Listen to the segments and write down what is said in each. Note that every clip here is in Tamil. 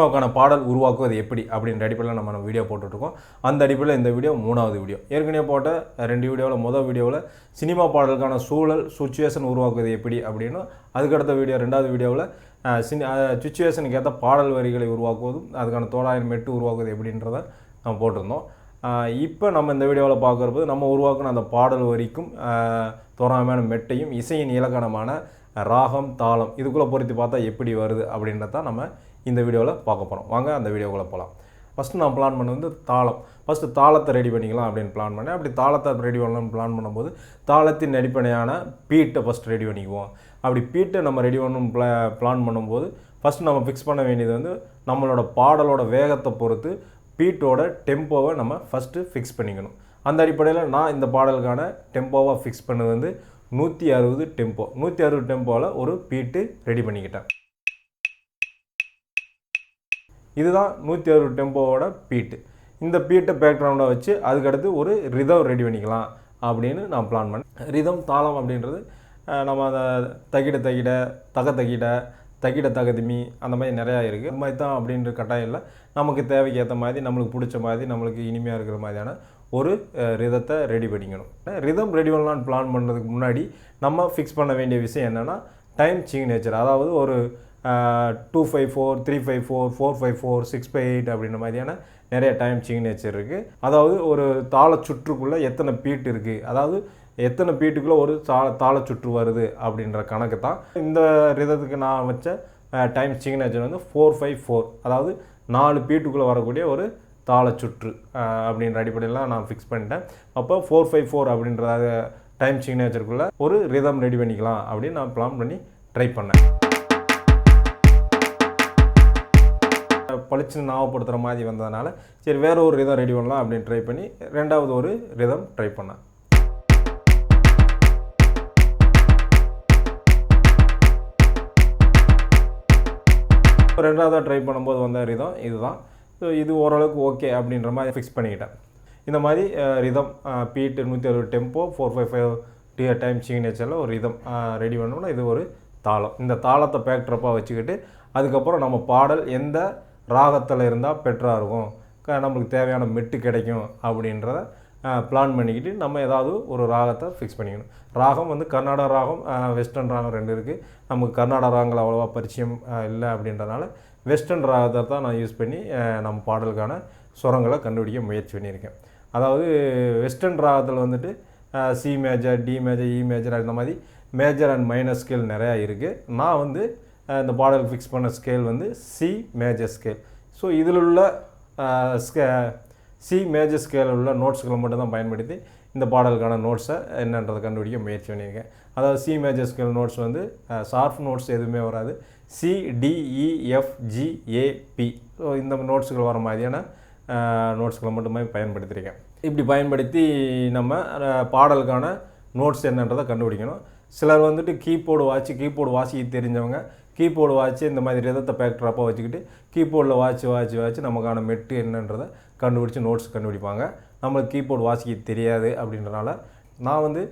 சினிமாவுக்கான பாடல் உருவாக்குவது எப்படி அப்படின்ற அடிப்படையில் நம்ம நம்ம வீடியோ போட்டுட்ருக்கோம். அந்த அடிப்படையில் இந்த வீடியோ மூணாவது வீடியோ ஏற்கனவே போட்ட ரெண்டு வீடியோவில் முதல் வீடியோவில் சினிமா பாடலுக்கான சூழல் சுச்சுவேஷன் உருவாக்குவது எப்படி அப்படின்னு அதுக்கடுத்த வீடியோ ரெண்டாவது வீடியோவில் சினி சுச்சுவேஷனுக்கு ஏற்ற பாடல் வரிகளை உருவாக்குவதும் அதுக்கான தோராயம் மெட்டு உருவாக்குவது எப்படின்றத நம்ம போட்டிருந்தோம். இப்போ நம்ம இந்த வீடியோவில் பார்க்குறது நம்ம உருவாக்கின அந்த பாடல் வரிக்கும் தோராயமான மெட்டையும் இசையின் இலக்கணமான ராகம் தாளம் இதுக்குள்ளே பொருத்தி பார்த்தா எப்படி வருது அப்படின்றத நம்ம இந்த வீடியோவில் பார்க்க போகிறோம் வாங்க அந்த வீடியோக்குள்ளே போகலாம் ஃபஸ்ட்டு நான் பிளான் பண்ணது வந்து தாளம். ஃபஸ்ட்டு தாளத்தை ரெடி பண்ணிக்கலாம் அப்படின்னு பிளான் பண்ணேன். அப்படி தாளத்தை ரெடி பண்ணலாம்னு பிளான் பண்ணும்போது தாளத்தின் அடிப்படையான பீட்டை ஃபஸ்ட் ரெடி பண்ணிக்குவோம். அப்படி பீட்டை நம்ம ரெடி பண்ணணும் பிளா பிளான் பண்ணும்போது ஃபஸ்ட்டு நம்ம ஃபிக்ஸ் பண்ண வேண்டியது வந்து நம்மளோட பாடலோட வேகத்தை பொறுத்து பீட்டோட டெம்போவை நம்ம ஃபஸ்ட்டு ஃபிக்ஸ் பண்ணிக்கணும். அந்த அடிப்படையில் நான் இந்த பாடலுக்கான டெம்போவை ஃபிக்ஸ் பண்ணது வந்து நூற்றி அறுபது டெம்போ நூற்றி அறுபது டெம்போவில் ஒரு பீட்டு ரெடி பண்ணிக்கிட்டேன். இதுதான் நூற்றி அறுபது டெம்போவோட பீட்டு இந்த பீட்டை பேக்ரவுண்டாக வச்சு அதுக்கடுத்து ஒரு ரிதம் ரெடி பண்ணிக்கலாம் அப்படின்னு நான் பிளான் பண்ணேன். ரிதம் தாளம் அப்படின்றது நம்ம அந்த தகிட தகிட தக தகிட தகிட தகதிமி அந்த மாதிரி நிறையா இருக்குது அது மாதிரி தான் அப்படின்ற கட்டாயம் இல்லை நமக்கு தேவைக்கு ஏற்ற மாதிரி நம்மளுக்கு பிடிச்ச மாதிரி நம்மளுக்கு இனிமையாக இருக்கிற மாதிரியான ஒரு ரிதத்தை ரெடி பண்ணிக்கணும். ரிதம் ரெடி பண்ணலான்னு பிளான் பண்ணுறதுக்கு முன்னாடி நம்ம ஃபிக்ஸ் பண்ண வேண்டிய விஷயம் என்னென்னா டைம் சிக்னேச்சர் அதாவது ஒரு two five four three five four four five four six five eight அப்படின்ற மாதிரியான நிறைய டைம் சிக்னேச்சர் இருக்குது அதாவது ஒரு தாள சுற்றுக்குள்ளே எத்தனை பீட் இருக்குது அதாவது எத்தனை பீட்டுக்குள்ளே ஒரு தாள தாள சுற்று வருது அப்படின்ற கணக்கு தான். இந்த ரிதத்துக்கு நான் வச்ச டைம் சிக்னேச்சர் வந்து ஃபோர் ஃபைவ் ஃபோர் அதாவது நாலு பீட்டுக்குள்ளே வரக்கூடிய ஒரு தாள சுற்று அப்படின்ற அடிப்படையில் நான் ஃபிக்ஸ் பண்ணிட்டேன். அப்போ ஃபோர் ஃபைவ் ஃபோர் அப்படின்ற டைம் சிக்னேச்சருக்குள்ளே ஒரு ரிதம் ரெடி பண்ணிக்கலாம் அப்படின்னு நான் பிளான் பண்ணி ட்ரை பண்ணேன். பளிச்சுன்னு ஞாபகப்படுத்துகிற மாதிரி வந்ததுனால சரி வேற ஒரு ரிதம் ரெடி பண்ணலாம் அப்படின்னு ட்ரை பண்ணி ரெண்டாவது ஒரு ரிதம் ட்ரை பண்ணேன். ரெண்டாவதாக ட்ரை பண்ணும்போது வந்த ரிதம் இதுதான். ஸோ இது ஓரளவுக்கு ஓகே அப்படின்ற மாதிரி ஃபிக்ஸ் பண்ணிக்கிட்டேன். இந்த மாதிரி ரிதம் பீட்டு நூற்றி அறுபது tempo four five five D time சிக்னேச்சரில் ஒரு ரிதம் ரெடி பண்ணோம்னா இது ஒரு தாளம். இந்த தாளத்தை பேக்ட்ரப்பாக வச்சுக்கிட்டு அதுக்கப்புறம் நம்ம பாடல் எந்த ராகத்தில் இருந்தால் பெட்டராக இருக்கும். க- நம்மளுக்கு தேவையான மெட்டு கிடைக்கும் அப்படின்றத பிளான் பண்ணிக்கிட்டு நம்ம ஏதாவது ஒரு ராகத்தை ஃபிக்ஸ் பண்ணிக்கணும். ராகம் வந்து கர்நாடக ராகம் வெஸ்டர்ன் ராகம் ரெண்டு இருக்குது நமக்கு கர்நாடக ராகங்கள் அவ்வளோவா பரிச்சயம் இல்லை அப்படின்றனால வெஸ்டர்ன் ராகத்தை தான் நான் யூஸ் பண்ணி நம்ம பாடலுக்கான சுரங்களை கண்டுபிடிக்க முயற்சி பண்ணியிருக்கேன். அதாவது வெஸ்டர்ன் ராகத்தில் வந்துட்டு C major D major E major அந்த மாதிரி மேஜர் அண்ட் மைனர் ஸ்கேல் நிறையா இருக்குது நான் வந்து இந்த பாடல் ஃபிக்ஸ் பண்ண ஸ்கேல் வந்து சி மேஜர் ஸ்கேல் ஸோ இதில் உள்ள ஸ்கே சி மேஜர் ஸ்கேலில் உள்ள நோட்ஸ்களை மட்டும் தான் பயன்படுத்தி இந்த பாடலுக்கான நோட்ஸை என்னன்றதை கண்டுபிடிக்க முயற்சி பண்ணியிருக்கேன். அதாவது சி மேஜர் ஸ்கேல் நோட்ஸ் வந்து ஷார்ப் நோட்ஸ் எதுவுமே வராது. சி டிஇஎஃப்ஜிஏபி ஸோ இந்த நோட்ஸுகள் வர மாதிரியான நோட்ஸ்களை மட்டுமே பயன்படுத்தியிருக்கேன். இப்படி பயன்படுத்தி நம்ம பாடலுக்கான நோட்ஸ் என்னன்றதை கண்டுபிடிக்கணும். சிலர் வந்துட்டு கீபோர்டு வாசி கீபோர்டு வாசிக்க தெரிஞ்சவங்க கீபோர்டு வாட்ச் இந்த மாதிரி ரிதத்தை பேக்ட்ராப்பாக வச்சுக்கிட்டு கீபோர்டில் வாட்ச் வாட்ச் வாட்ச் நமக்கான மெட்டு என்னன்றதை கண்டுபிடிச்சி நோட்ஸ் கண்டுபிடிப்பாங்க. நம்மளுக்கு கீபோர்டு வாசிக்க தெரியாது அப்படின்றனால நான் வந்து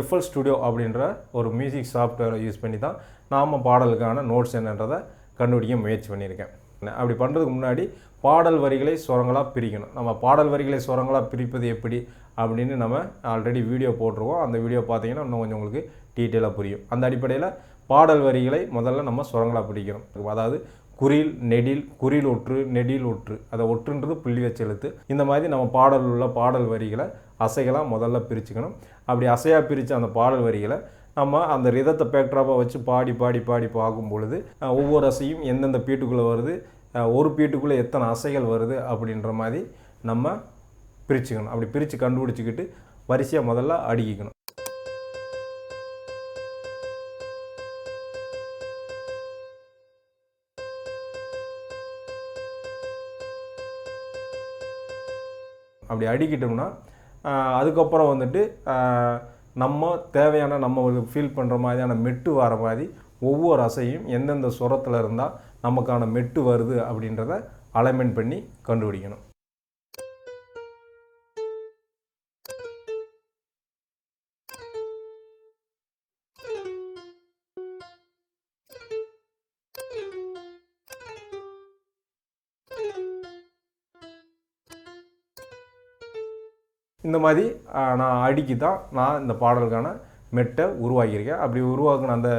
எஃப்எல் ஸ்டுடியோ அப்படின்ற ஒரு மியூசிக் சாஃப்ட்வேரை யூஸ் பண்ணி தான் நாம் பாடலுக்கான நோட்ஸ் என்னன்றதை கண்டுபிடிக்க முயற்சி பண்ணியிருக்கேன். அப்படி பண்ணுறதுக்கு முன்னாடி பாடல் வரிகளை சுரங்களாக பிரிக்கணும். நம்ம பாடல் வரிகளை சுரங்களாக பிரிப்பது எப்படி அப்படின்னு நம்ம ஆல்ரெடி வீடியோ போட்டிருக்கோம். அந்த வீடியோ பார்த்தீங்கன்னா இன்னும் கொஞ்சம் உங்களுக்கு டீட்டெயிலாக புரியும். அந்த அடிப்படையில் பாடல் வரிகளை முதல்ல நம்ம சுரங்களாக பிடிக்கிறோம். அதாவது குறில் நெடில் குறில் ஒற்று நெடில் ஒற்று. அதை ஒற்றுன்றது புள்ளி வச்சு எழுத்து. இந்த மாதிரி நம்ம பாடல் உள்ள பாடல் வரிகளை அசைகளாக முதல்ல பிரிச்சுக்கணும். அப்படி அசையாக பிரித்து அந்த பாடல் வரிகளை நம்ம அந்த ரிதத்தை பேக்ட்ராப்பாக வச்சு பாடி பாடி பாடி பார்க்கும் பொழுது ஒவ்வொரு அசையும் எந்தெந்த பீட்டுக்குள்ளே வருது ஒரு பீட்டுக்குள்ளே எத்தனை அசைகள் வருது அப்படின்ற மாதிரி நம்ம பிரிச்சுக்கணும். அப்படி பிரித்து கண்டுபிடிச்சிக்கிட்டு வரிசையாக முதல்ல அடுக்கிக்கணும். அப்படி அடிக்கிட்டோம்னா அதுக்கப்புறம் வந்துட்டு நம்ம தேவையான நம்ம ஃபீல் பண்ணுற மாதிரியான மெட்டு வர மாதிரி ஒவ்வொரு அசையும் எந்தெந்த சுரத்தில் இருந்தால் நமக்கான மெட்டு வருது அப்படின்றத அலைன்மெண்ட் பண்ணி கண்டுபிடிக்கணும். இந்த மாதிரி நான் அடிக்கி தான் நான் இந்த பாடலுக்கான மெட்டை உருவாக்கியிருக்கேன். அப்படி உருவாக்கின அந்த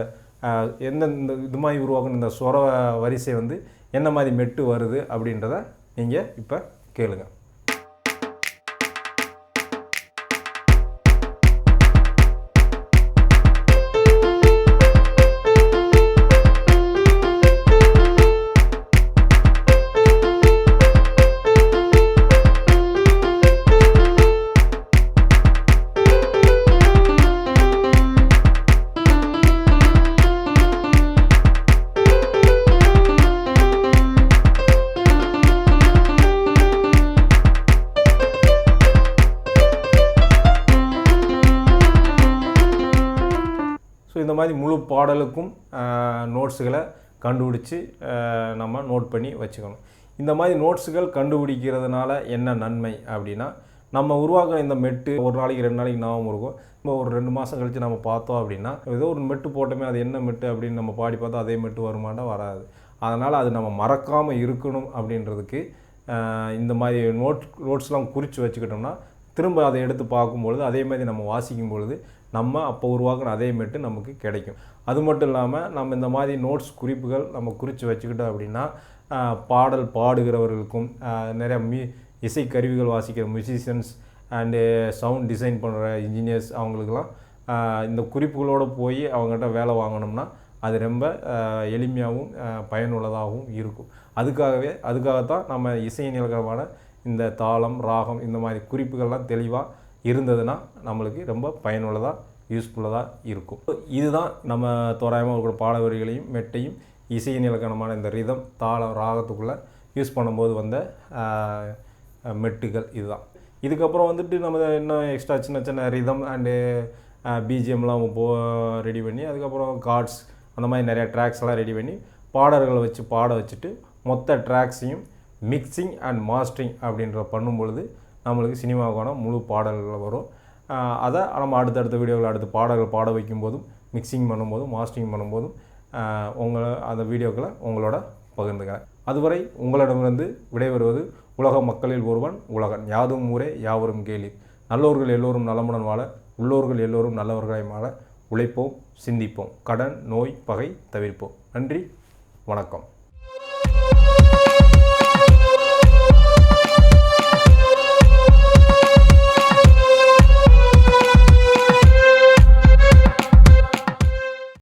எந்தெந்த இது மாதிரி உருவாக்கின இந்த சொர வரிசை வந்து என்ன மாதிரி மெட்டு வருது அப்படின்றத நீங்கள் இப்போ கேளுங்கள் ஸோ இந்த மாதிரி முழு பாடலுக்கும் நோட்ஸுகளை கண்டுபிடிச்சி நம்ம நோட் பண்ணி வச்சுக்கணும். இந்த மாதிரி நோட்ஸுகள் கண்டுபிடிக்கிறதுனால என்ன நன்மை அப்படின்னா நம்ம உருவாக்குற இந்த மெட்டு ஒரு நாளைக்கு ரெண்டு நாளைக்கு ஞாபகம் இருக்கும். இப்போ ஒரு ரெண்டு மாதம் கழித்து நம்ம பார்த்தோம் அப்படின்னா ஏதோ ஒரு மெட்டு போட்டோமே அது என்ன மெட்டு அப்படின்னு நம்ம பாடி பார்த்தா அதே மெட்டு வருமானா வராது. அதனால் அது நம்ம மறக்காமல் இருக்கணும் அப்படின்றதுக்கு இந்த மாதிரி நோட் நோட்ஸ்லாம் குறித்து வச்சுக்கிட்டோம்னா திரும்ப அதை எடுத்து பார்க்கும்பொழுது அதே மாதிரி நம்ம வாசிக்கும் பொழுது நம்ம அப்போ உருவாக்குன அதே மெட்டு நமக்கு கிடைக்கும். அது மட்டும் இல்லாமல் நம்ம இந்த மாதிரி நோட்ஸ் குறிப்புகள் நம்ம குறித்து வச்சுக்கிட்டோம் அப்படின்னா பாடல் பாடுகிறவர்களுக்கும் நிறையா நிறைய மியூ இசை கருவிகள் வாசிக்கிற மியூசிஷியன்ஸ் அண்டு சவுண்ட் டிசைன் பண்ணுற இன்ஜினியர்ஸ் அவங்களுக்கெல்லாம் இந்த குறிப்புகளோடு போய் அவங்ககிட்ட வேலை வாங்கினோம்னா அது ரொம்ப எளிமையாகவும் பயனுள்ளதாகவும் இருக்கும். அதுக்காகவே அதுக்காகத்தான் நம்ம இசை நிலக்கரமான இந்த தாளம் ராகம் இந்த மாதிரி குறிப்புகள்லாம் தெளிவாக இருந்ததுன்னா நம்மளுக்கு ரொம்ப பயனுள்ளதாக யூஸ்ஃபுல்லாக இருக்கும். இதுதான் நம்ம தோராயமாக இருக்கிற பாடவரிகளையும் மெட்டையும் இசையின் இலக்கணமான இந்த ரிதம் தாளம் ராகத்துக்குள்ளே யூஸ் பண்ணும்போது வந்த மெட்டுகள் இதுதான். இதுக்கப்புறம் வந்துட்டு நம்ம இன்னும் எக்ஸ்ட்ரா சின்ன சின்ன ரிதம் அண்டு பிஜிஎம்லாம் போ ரெடி பண்ணி அதுக்கப்புறம் கார்ட்ஸ் அந்த மாதிரி நிறையா ட்ராக்ஸ் எல்லாம் ரெடி பண்ணி பாடல்களை வச்சு பாட வச்சுட்டு மொத்த ட்ராக்ஸையும் மிக்சிங் அண்ட் மாஸ்டரிங் அப்படின்ற பண்ணும்பொழுது நம்மளுக்கு சினிமாவுக்கான முழு பாடல்கள் வரும். அதை நம்ம அடுத்தடுத்த வீடியோவில் அடுத்த பாடல்கள் பாட வைக்கும்போதும் மிக்சிங் பண்ணும்போதும் மாஸ்டரிங் பண்ணும்போதும் உங்களை அந்த வீடியோக்களை உங்களோட பகிர்ந்துக்கிறேன். அதுவரை உங்களிடமிருந்து விடைபெறுவது உலக மக்களில் ஒருவன் உலகன். யாதும் ஊரே யாவரும் கேலி நல்லோர்கள் எல்லோரும் நலமுடன் வாழ உள்ளோர்கள் எல்லோரும் நல்லவர்களாய் வாழ உழைப்போம் சிந்திப்போம். கடன் நோய் பகை தவிர்ப்போம். நன்றி வணக்கம்.